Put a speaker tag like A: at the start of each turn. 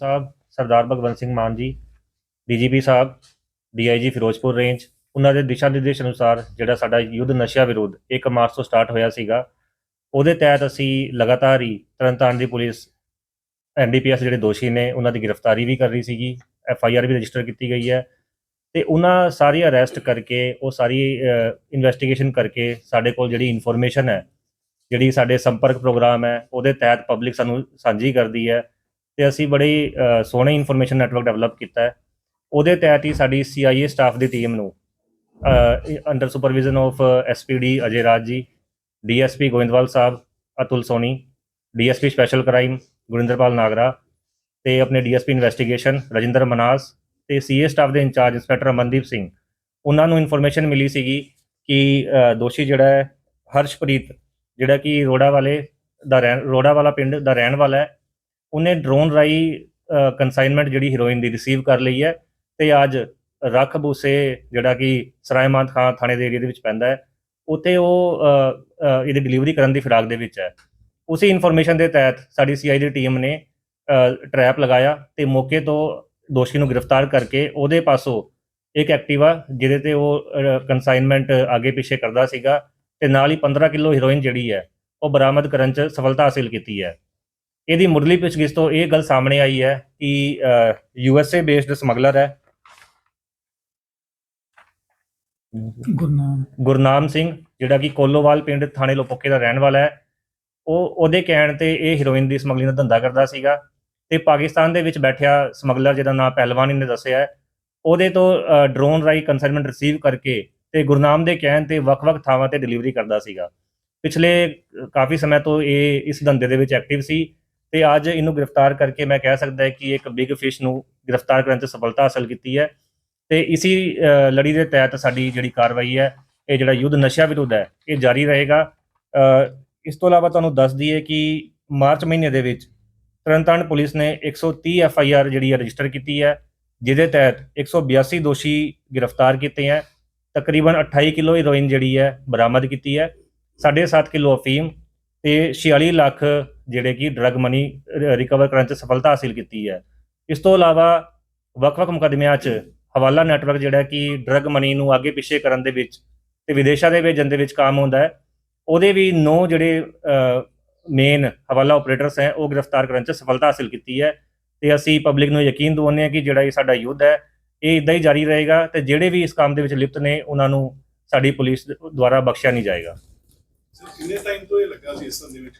A: ਸਾਹਿਬ, Sardar Bhagwant Singh Mann ji, DGP ਸਾਹਿਬ, DIG Ferozepur range, ਉਹਨਾਂ ਦੇ ਦਿਸ਼ਾ ਨਿਰਦੇਸ਼ ਅਨੁਸਾਰ ਜਿਹੜਾ ਸਾਡਾ ਯੁੱਧ ਨਸ਼ਿਆਂ ਵਿਰੋਧ 1 ਮਾਰਚ ਤੋਂ ਸਟਾਰਟ ਹੋਇਆ ਸੀਗਾ, ਉਹਦੇ ਤਹਿਤ ਅਸੀਂ ਲਗਾਤਾਰ ਹੀ ਤਰਨਤਾਰਨ ਦੀ ਪੁਲਿਸ ਐਨਡੀਪੀਐਸ ਜਿਹੜੇ ਦੋਸ਼ੀ ਨੇ, ਉਹਨਾਂ ਦੀ ਗ੍ਰਿਫਤਾਰੀ ਵੀ ਕਰ ਰਹੀ ਸੀਗੀ, ਐੱਫ ਆਈ ਆਰ ਵੀ ਰਜਿਸਟਰ ਕੀਤੀ ਗਈ ਹੈ, ਤੇ ਉਹਨਾਂ ਸਾਰੀ ਅਰੈਸਟ ਕਰਕੇ, ਉਹ ਸਾਰੀ ਇਨਵੈਸਟੀਗੇਸ਼ਨ ਕਰਕੇ ਸਾਡੇ ਕੋਲ ਜਿਹੜੀ ਇਨਫੋਰਮੇਸ਼ਨ ਹੈ, ਜਿਹੜੀ ਸਾਡੇ ਸੰਪਰਕ ਪ੍ਰੋਗਰਾਮ ਹੈ, ਉਹਦੇ ਤਹਿਤ ਪਬਲਿਕ ਸਾਨੂੰ ਸਾਂਝੀ ਕਰਦੀ ਹੈ ਤੇ ਅਸੀਂ ਬੜੀ ਅ, ਸੋਹਣੀ ਇਨਫੋਰਮੇਸ਼ਨ ਨੈਟਵਰਕ ਡਿਵੈਲਪ ਕੀਤਾ ਹੈ। ਉਹਦੇ ਤਹਿਤ ਹੀ ਸਾਡੀ ਸੀਆਈਏ ਸਟਾਫ ਦੀ ਟੀਮ ਨੂੰ under supervision of SPD Ajay Raj ji DSP Goindwal Sahib Atul Soni DSP special crime Gurinderpal Nagra ਤੇ ਆਪਣੇ ਡੀਐਸਪੀ ਇਨਵੈਸਟੀਗੇਸ਼ਨ ਰਜਿੰਦਰ ਮਨਾਸ ਤੇ ਸੀਏ ਸਟਾਫ ਦੇ ਇੰਚਾਰਜ ਇੰਸਪੈਕਟਰ ਅਮਨਦੀਪ ਸਿੰਘ। ਉਹਨਾਂ ਨੂੰ ਇਨਫੋਰਮੇਸ਼ਨ ਮਿਲੀ ਸੀਗੀ ਕਿ ਦੋਸ਼ੀ ਜਿਹੜਾ ਹੈ ਹਰਸ਼ਪ੍ਰੀਤ ਜਿਹੜਾ ਕਿ ਰੋੜਾ ਵਾਲੇ ਦਾ ਰਹਿਣ ਰੋੜਾ ਵਾਲਾ ਪਿੰਡ ਦਾ ਰਹਿਣ ਵਾਲਾ ਹੈ ਉਹਨੇ ਡਰੋਨ ਰਾਈ ਕਨਸਾਈਨਮੈਂਟ ਜਿਹੜੀ ਹੀਰੋਇਨ ਦੀ ਰਿਸੀਵ ਕਰ ਲਈ ਹੈ ਤੇ ਅੱਜ ਰੱਖ ਬੂਸੇ ਜਿਹੜਾ ਕਿ ਸਰਾਇਮਾਨ ਖਾਂ ਥਾਣੇ ਦੇ ਏਰੀਆ ਦੇ ਵਿੱਚ ਪੈਂਦਾ ਹੈ, ਉੱਥੇ ਉਹ ਇਹਦੀ ਡਿਲੀਵਰੀ ਕਰਨ ਦੀ ਫਿਰਾਕ ਦੇ ਵਿੱਚ ਹੈ। ਉਸੇ ਇਨਫੋਰਮੇਸ਼ਨ ਦੇ ਤਹਿਤ ਸਾਡੀ ਸੀਆਈ ਦੀ ਟੀਮ ਨੇ ਟਰੈਪ ਲਗਾਇਆ ਤੇ ਮੌਕੇ ਤੋਂ ਦੋਸ਼ੀ ਨੂੰ ਗ੍ਰਿਫਤਾਰ ਕਰਕੇ ਉਹਦੇ ਪਾਸੋਂ ਇੱਕ ਐਕਟਿਵਾ ਜਿਹਦੇ ਤੇ ਉਹ ਕਨਸਾਈਨਮੈਂਟ ਅੱਗੇ ਪਿੱਛੇ ਕਰਦਾ ਸੀਗਾ ਤੇ ਨਾਲ ਹੀ 15 ਕਿਲੋ ਹੀਰੋਇਨ ਜਿਹੜੀ ਹੈ, ਉਹ ਬਰਾਮਦ ਕਰਨ 'ਚ ਸਫਲਤਾ ਹਾਸਿਲ ਕੀਤੀ ਹੈ। ਇਹਦੀ ਮੁੱਢਲੀ ਪੁੱਛਗਿੱਛ ਤੋਂ ਇਹ ਗੱਲ ਸਾਹਮਣੇ ਆਈ ਹੈ ਕਿ ਯੂਐਸਏ ਬੇਸਡ ਸਮਗਲਰ ਹੈ।
B: ਗੁਰਨਾਮ।
A: ਗੁਰਨਾਮ ਸਿੰਘ ਜਿਹੜਾ ਕਿ ਕੋਲੋਵਾਲ ਪਿੰਡ ਥਾਣੇ ਲੋਪੋਕੇ ਦਾ ਰਹਿਣ ਵਾਲਾ ਹੈ। ਉਹ ਉਹਦੇ ਕਹਿਣ ਤੇ ਇਹ ਹੀਰੋਇਨ ਦੀ ਸਮਗਲਿੰਗ ਦਾ ਧੰਦਾ ਕਰਦਾ ਸੀਗਾ ਤੇ ਪਾਕਿਸਤਾਨ ਦੇ ਵਿੱਚ ਬੈਠਿਆ ਸਮਗਲਰ ਜਿਹਦਾ ਨਾਮ ਪਹਿਲਵਾਨੀ ਨੇ ਦੱਸਿਆ ਹੈ, ਉਹਦੇ ਤੋਂ ਡਰੋਨ ਰਾਈ ਕਨਸਾਈਨਮੈਂਟ ਰਿਸੀਵ ਕਰਕੇ ਤੇ ਗੁਰਨਾਮ ਦੇ ਕਹਿਣ ਤੇ ਵੱਖ-ਵੱਖ ਥਾਵਾਂ ਤੇ ਡਿਲੀਵਰੀ ਕਰਦਾ ਸੀਗਾ। ਪਿਛਲੇ ਕਾਫੀ ਸਮੇਂ ਤੋਂ ਇਹ ਇਸ ਧੰਦੇ ਦੇ ਵਿੱਚ ਐਕਟਿਵ ਸੀ। ਤੇ ਅੱਜ ਇਹਨੂੰ ਗ੍ਰਿਫਤਾਰ ਕਰਕੇ ਮੈਂ ਕਹਿ ਸਕਦਾ ਹਾਂ ਕਿ ਇੱਕ ਬਿਗ ਫਿਸ਼ ਨੂੰ ਗ੍ਰਿਫਤਾਰ ਕਰਨ 'ਚ ਸਫਲਤਾ ਹਾਸਲ ਕੀਤੀ ਹੈ। ਤੇ ਇਸੀ ਲੜੀ ਦੇ ਤਹਿਤ ਸਾਡੀ ਜਿਹੜੀ ਕਾਰਵਾਈ ਹੈ, ਇਹ ਜਿਹੜਾ ਯੁੱਧ ਨਸ਼ਾ ਵਿਰੁੱਧ ਹੈ, ਇਹ ਜਾਰੀ ਰਹੇਗਾ। ਇਸ ਤੋਂ ਇਲਾਵਾ ਤੁਹਾਨੂੰ ਦੱਸ ਦਈਏ ਕਿ ਮਾਰਚ ਮਹੀਨੇ ਦੇ ਵਿੱਚ ਤਰਨਤਾਰਨ ਪੁਲਿਸ ਨੇ 130 ਐਫ ਆਈ ਆਰ ਜਿਹੜੀ ਹੈ ਰਜਿਸਟਰ ਕੀਤੀ ਹੈ, ਜਿਹਦੇ ਤਹਿਤ 182 ਦੋਸ਼ੀ ਗ੍ਰਿਫਤਾਰ ਕੀਤੇ ਹੈ। ਤਕਰੀਬਨ 28 ਕਿਲੋ ਹੀਰੋਇਨ ਜਿਹੜੀ ਹੈ ਬਰਾਮਦ ਕੀਤੀ ਹੈ। 7.5 ਕਿਲੋ ਅਫੀਮ ਤੇ 46 ਲੱਖ ਜਿਹੜੇ ਕਿ ਡਰੱਗ ਮਨੀ ਰਿਕਵਰ ਕਰਨ 'ਚ ਸਫਲਤਾ ਹਾਸਿਲ ਕੀਤੀ ਹੈ। ਇਸ ਤੋਂ ਇਲਾਵਾ ਵੱਖ-ਵੱਖ ਮੁਕੱਦਮਿਆਂ 'ਚ ਹਵਾਲਾ ਨੈਟਵਰਕ ਜਿਹੜਾ ਕਿ ਡਰੱਗ ਮਨੀ ਨੂੰ ਅੱਗੇ ਪਿੱਛੇ ਕਰਨ ਦੇ ਵਿੱਚ ਤੇ ਵਿਦੇਸ਼ਾਂ ਦੇ ਭੇਜਣ ਦੇ ਵਿੱਚ ਕੰਮ ਹੁੰਦਾ ਹੈ, ਉਹਦੇ ਵੀ ਨੌ ਜਿਹੜੇ ਮੇਨ ਹਵਾਲਾ ਆਪਰੇਟਰਸ ਹੈ, ਉਹ ਗ੍ਰਿਫਤਾਰ ਕਰਨ 'ਚ ਸਫਲਤਾ ਹਾਸਿਲ ਕੀਤੀ ਹੈ। ਤੇ ਅਸੀਂ ਪਬਲਿਕ ਨੂੰ ਯਕੀਨ ਦਿਵਾਉਂਦੇ ਹਾਂ ਕਿ ਜਿਹੜਾ ਇਹ ਸਾਡਾ ਯੁੱਧ ਹੈ, ਇਹ ਇਦਾਂ ਹੀ ਜਾਰੀ ਰਹੇਗਾ ਤੇ ਜਿਹੜੇ ਵੀ ਇਸ ਕੰਮ ਦੇ ਵਿੱਚ ਲਿਪਤ ਨੇ, ਉਹਨਾਂ ਨੂੰ ਸਾਡੀ ਪੁਲਿਸ ਦੁਆਰਾ ਬਖਸ਼ਿਆ ਨਹੀਂ ਜਾਏਗਾ।
C: ਕਿੰਨੇ ਟਾਈਮ ਤੋਂ ਇਹ ਲੱਗਾ ਸੀ ਇਸ ਸੰਦੇ ਵਿੱਚ?